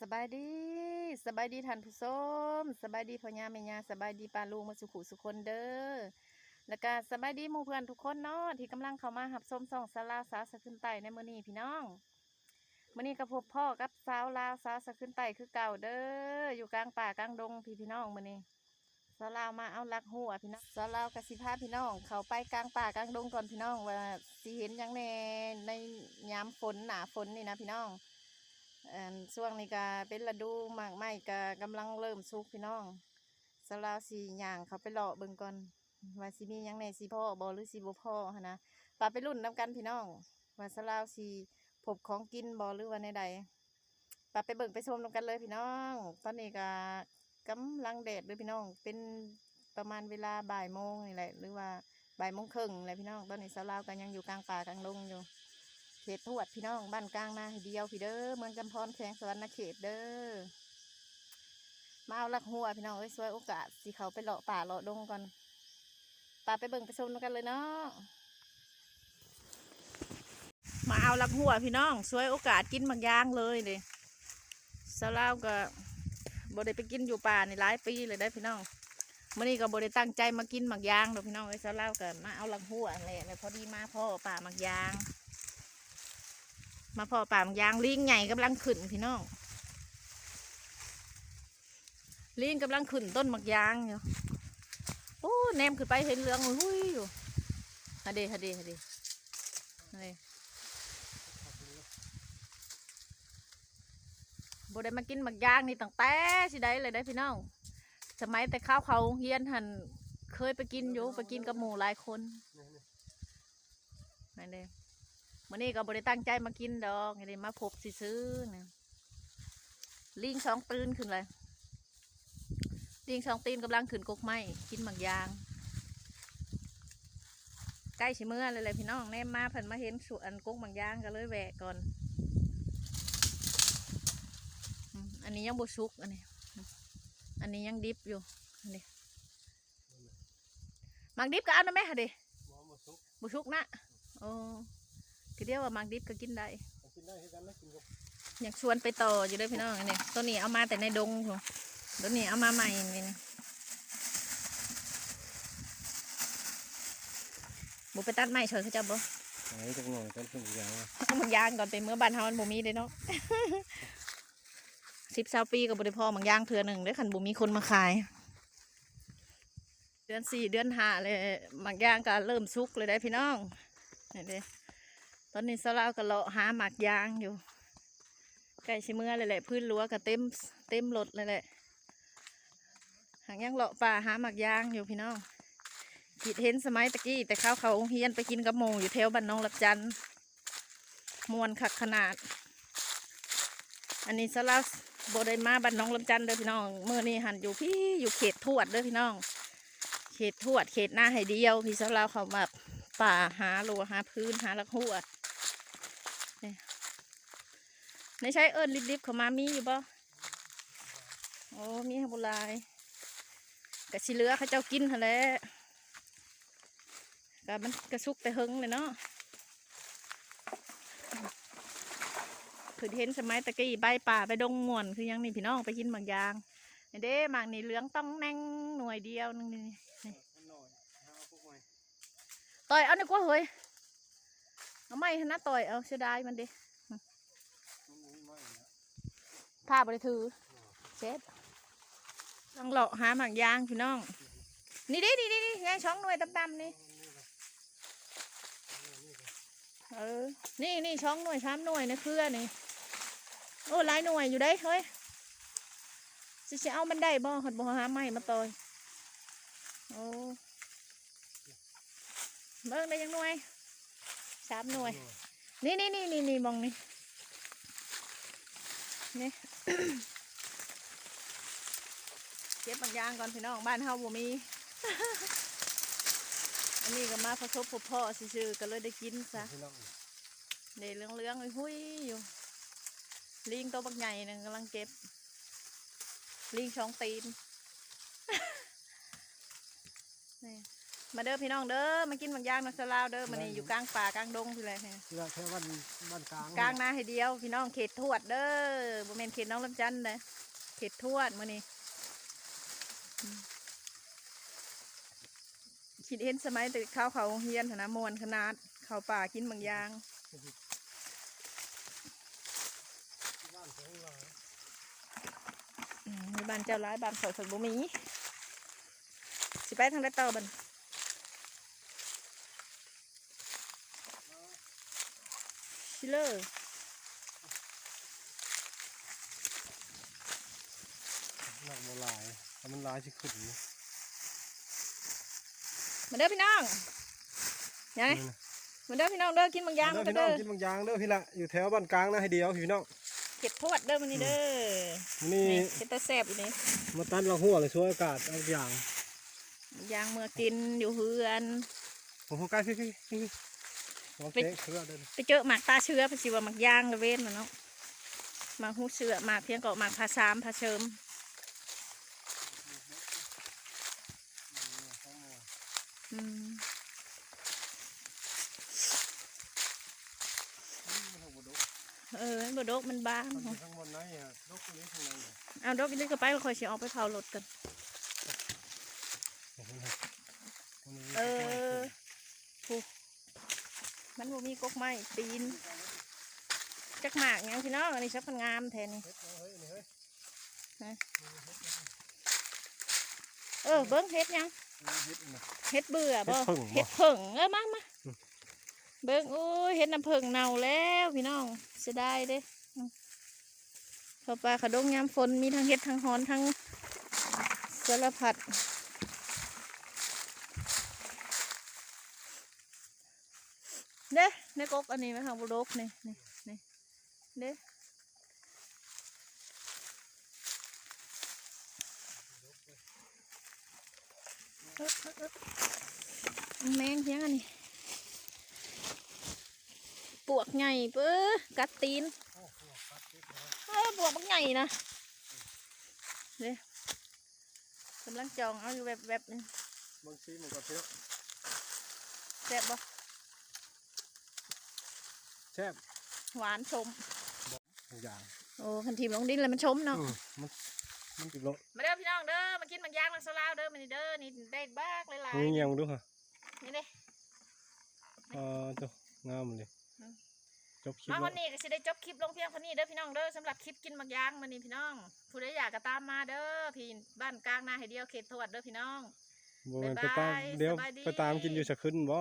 สบายดีสบายดีท่านผู้ชมสบายดีพ่อย่าแม่ย่าสบายดีป้าลุงมาสุขุสุคนเด้อแล้วก็สบายดีหมู่เพื่อนทุกคนเนาะที่กำลังเข้ามาหับชมส่องสาวลาวสาวสะขึ้นไตในมื้อนี้พี่น้องมื้อนี้ก็พบพ่อกับสาวลาวสาวสะขึ้นไตคือเก่าเด้ออยู่กลางป่ากลางดงพี่พี่น้องมื้อนี้สาวลาวมาเอาลักหัวพี่น้องสาวลาวกับสิพาพี่น้อง เขาไปกลางป่ากลางดงก่อนพี่น้องว่าสิเห็นหยังแน่ในยามฝนหนาฝนนี่นะพี่น้อง ช่วงนี้ก็เป็นฤดูหมากไม้ก็กำลังเริ่มสุกพี่น้องสลาวสีย่างเขาไปเลาะเบิ่งก่อนว่าสิมียังในสีพ่อบอหรือสีบ่พ่อนะปลาไปรุ่นนำกันพี่น้องว่าสลาวสีพบของกินบอหรือว่าในใดปลาไปเบิ่งไปชมนำกันเลยพี่น้อง ตอนนี้ก็กำลังแดดเลยพี่น้อง เป็นประมาณเวลาบ่ายโมงนี่แหละหรือว่าบ่ายโมงครึ่งแหละพี่น้อง ตอนนี้สลาวกันยังอยู่กลางป่ากลางดงอยู่ เขตทวดพี่น้องบ้านกลางนาเดียวพี่เด้อเมืองจำพรแขวงสวรรณเขตเด้อมาเอาลักหัวพี่น้องเอ้ยสวยโอกาสสิเขาไปเลาะป่าเลาะดงก่อนป่าไปเบิ่งไปชมกันเลยเนาะมาเอาลักหัวพี่น้องสวยโอกาสกินบางอย่างเลยเลยสาวลาวก็บ่ได้ไปกินอยู่ป่าในหลายปีเลยได้พี่น้องมื่อนี้ก็บ่ได้ตั้งใจมากินหมักยางดอกพี่น้องเอ้ยสาวลาวก็มาเอาลักหัวนั่นแหละแล้วพอดีมาพ่อป่าหมักยาง มาพอป่ามยางลิงใหญ่กำลังขึ้นพี่น้องลิงกำลังขึ้นต้นมักยางอยู่โอ้แนมขึ้นไปเห็นเหลืองหุ้ยอยู่ฮะเดฮะเดฮะเดฮะเดบได้มากินมักยางนี่ตั้งแต่สิได้เลยได้พี่น้องสมัยแต่ข้าวเขาเฮียนหันเคยไปกินอยู่ไปกินกับหมู่หลายคนนั่นเด้ มื่อนี้ก็บริตั้งใจมากินดอกนี่มาพบซื้อนลิงสองตีนขึ้นเลยลิงสองตีนกำลังขึ้นกกไม้กินบางยาง ใกล้ชิเมื่อเลยเลยพี่น้องแนมมาเพิ่นมาเห็นสวนกกบางยางก็เลยแวะก่อน อันนี้ยังบุชุกอันนี้ อันนี้ยังดิบอยู่อันนี้มักดิบก็เอานะแม่ค่ะเดิบุชุกนะโอ้ คือเดียวว่ามักดิบก็กินได้กินได้ให้กันนะกินกับอยากชวนไปต่ออยู่ด้วยพี่น้องอันนี้ตัวนี้เอามาแต่ในดงอยู่ตัวนี้เอามาใหม่นี่นะบุไปตัดไม้เฉยเขาจะบ่ไหนจังหน่อยกันถึงอย่างว่าเอามังยางก่อนไปเมื่อบ้านเฮามันบ่มีเด้เนาะสิบสาปีกับบริพอมังยางเถื่อหนึ่งได้อขันบ่มีคนมาขาย เดือนสี่เดือนห้าเลยมังยางก็เริ่มสุกเลยได้อพี่น้องนี่เด้ ตอนนี้สลาวก็เลาะหาหมากยางอยู่ใกล้ชิเมื่อเลยแหละพื้นรั้วก็เต็มเต็มรถเลยแหละหางยังเลาะป่าหาหมากยางอยู่พี่น้องคิดเห็นสมัยตะกี้แต่ข้าวเขาเฮียนไปกินกับหมูอยู่แถวบ้านน้องลับจันมวนคักขนาด อันนี้สลาวโบได้มาบ้านน้องลับจันเด้อพี่น้องเมื่อนี้หันอยู่พี่อยู่เขตทวดเด้อพี่น้อง เขตทวดเขตหน้าให้เดียว พี่สลาวเขามาป่าหาลัวหาพื้นหาลักหัว ในใช้เอิญลิบๆเขามามีอยู่บ่โอ้มีให้บุหลายกะชิเหลือเขาเจ้ากินหั่นแหละกะมันกระซุกแต่หึงเลยเนาะคือเห็นสมัยตะกี้ใบป่าไปดงม่วนคือยังนี่พี่น้องไปกินบางอย่างนี่เด้หมากนี่เหลืองต้องแน่งหน่วยเดียวนึงนี่นี่หน่อยเอาพวกใหม่ต่อยเอาดีกว่าเฮ้ยเอาไม่นะต่อยเอาเสียดายมันดิมันมีใหม่นะ ผ้าบริถือเช็ดต้องเลาะหาหมากยางพี่น้อง นี่ดินี่ดินี่ไงช่องหน่วยดำๆนี่เออนี่นี่ช่องหน่วยสามหน่วยนะเครือนี่โอ้หลายหน่วยอยู่ได้เฮ้ยสิจะเอามันได้บ่ขัดบ่หาไม้มาต่อยโอ้เบิ่งได้ยังหน่วยสามหน่วย นี่นี่นี่นี่นี่มองนี่ นี่เก็บบางอย่างก่อนพี่น้องบ้านเฮาบ่มี อันนี้ก็มาผสมพบพ่อซื่อๆก็เลยได้กินซะพี่น้องเดี๋ยวเรื่องๆหุ้ยๆอยู่ ลิงตัวบักใหญ่นึงกำลังเก็บ ลิงช่องตีนนี่ มาเด้อพี่น้องเด้อมากินบางอย่างนะสลาวเด้อมันนี่อยู่กลางป่ากลางดงพี่เลยเนี่ยที่ว่าแค่วันวันกลางกลางนาให้เดียว พี่น้องเขตทวดเด้อบ่แม่นเขตน้องลำจันนะเขตทวดมื้อนี้อืมคิดเห็นสมัยแต่ข้าวเขาโรงเฮียนหั้นนะมวนขนาดเข้าป่ากินบางอย่างบ้านของเราอืมมีบ้านเจ้าร้ายบ้านข่อยข่อยบ่มีสิไปทางใดต่อบัดน ชิเลอร์หนักโบหลายแต่มันหลายชิขึ้นนี่มาเด้อพี่น้องยังไงมาเด้อพี่น้องเด้อกินบางอย่างเด้มาอพี่น้เด้องอกินบางอย่างเด้อพี่ละอยู่แถวบ้านกลางนะให้เดียวพี่น้องเก็ดทวดเด้อมันนี่เด้อนี่นี่เก็ดตะแซบอยู่นี่มาตัดเราหัวเลยช่วยอากาศเอาอย่างยางเมื่อกินอยู่เฮือนผมเข้าใกล้พี่พี่ พี่ลองเตะเพื่อเดินไปเจอหมากตาเชื้อไปสิว่าหมากยางละเว้นน่ะเนาะหมากหูเสือหมากเพียงก็หมากพาสามพาเชิมอืมเออบดกมันบางมันอยู่ข้างบนไหนอะลกตรงนี้ข้างในอะเอาดอกอีกนิดก็ไปก็คอยสิออกไปเผารถกัน เออผู้ มันบ่มีกกไม้ตีน จักหมากหยังพี่น้องอันนี้ชักพันงามแทนนี่เฮ็ดเอาเฮ้ยนี่เฮ้ยเออเบิ้งเฮ็ดหยังเอาเฮ็ดนี่นะเฮ็ดเบื่อบ่เฮ็ดเพิ่งบ่เฮ็ดเพิ่งเออมามาอืมเบิ้งโอ้ยเฮ็ดน้ำเพิ่งเน่าแล้วพี่น้องเสียดายเด้อืมเข้าไปขะดงยามฝนมีทั้งเฮ็ดทั้งฮ้อนทั้งสารพัด เด้ในกกอันนี้ไหมคะบุรกนี่นี่นี่เด้เอิ๊บเอิ๊บเอิ๊บแมงเพียงอันนี้ปวกใหญ่เปื้อกัดตีนเออปวกมันใหญ่นะเด้กำลังจองเอาอยู่แบบแบบๆนี่บางทีมันก็เที่ยวแซ่บบ่ แซ่บหวานชมบางอย่างโอ้คันทีมลงดินเลยมันชมเนาะอืมมันมันติดรถมาเด้อพี่น้องเด้อมากินบางอย่างบางสลาวเด้อมานี่เด้อนี่ได้บ้ากหลายนี่ยังดูฮะๆนี่เด้เออตัวงามเลยอืมจบคลิปมาแล้วัวนนี้ก็สิได้จบคลิปลงเพียงเท่านี้เด้อพี่น้องเด้อสำหรับคลิปกินบางอย่างมานี่พี่น้องผู้ใดอยากก็ตามมาเด้อพี่บ้านกลางนาให้เดียวเขตทวดเด้อพี่น้องบ่แม่นไปบ๊ายบายตามเดี๋ยวสบายดีไปตามกินอยู่สักขึ้นบ่